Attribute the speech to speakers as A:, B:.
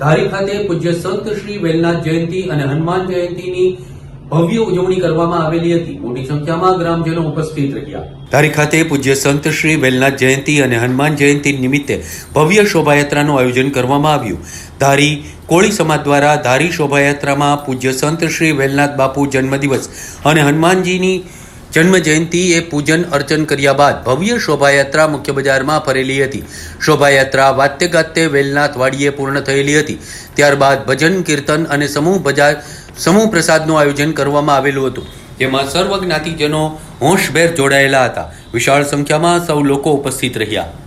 A: ધારી ખાતે પૂજ્ય સંત શ્રી વેલનાથ જયંતિ અને હનુમાન જયંતિની ભવ્ય ઉજવણી કરવામાં આવેલી હતી. મોટી સંખ્યામાં ગ્રામજનો ઉપસ્થિત રહ્યા. ધારી ખાતે પૂજ્ય સંત શ્રી વેલનાથ જયંતિ અને હનુમાન જયંતિ નિમિત્તે ભવ્ય શોભાયાત્રાનું આયોજન કરવામાં આવ્યું. ધારી કોળી સમાજ દ્વારા ધારી શોભાયાત્રામાં પૂજ્ય સંત શ્રી વેલનાથ બાપુ જન્મદિવસ અને હનુમાનજીની જન્મ જયંતિ એ પૂજન અર્ચન કર્યા બાદ ભવ્ય શોભાયાત્રા મુખ્ય બજારમાં ફરેલી હતી. શોભાયાત્રા વાત્ય ગાતે વેલનાથ વાડીએ પૂર્ણ થયેલી હતી. ત્યારબાદ ભજન, કીર્તન અને સમૂહ બજાર સમૂહ પ્રસાદનું આયોજન કરવામાં આવેલું હતું. જેમાં સર્વ જ્ઞાતિજનો હોંશભેર જોડાયેલા હતા. વિશાળ સંખ્યામાં સૌ લોકો ઉપસ્થિત રહ્યા.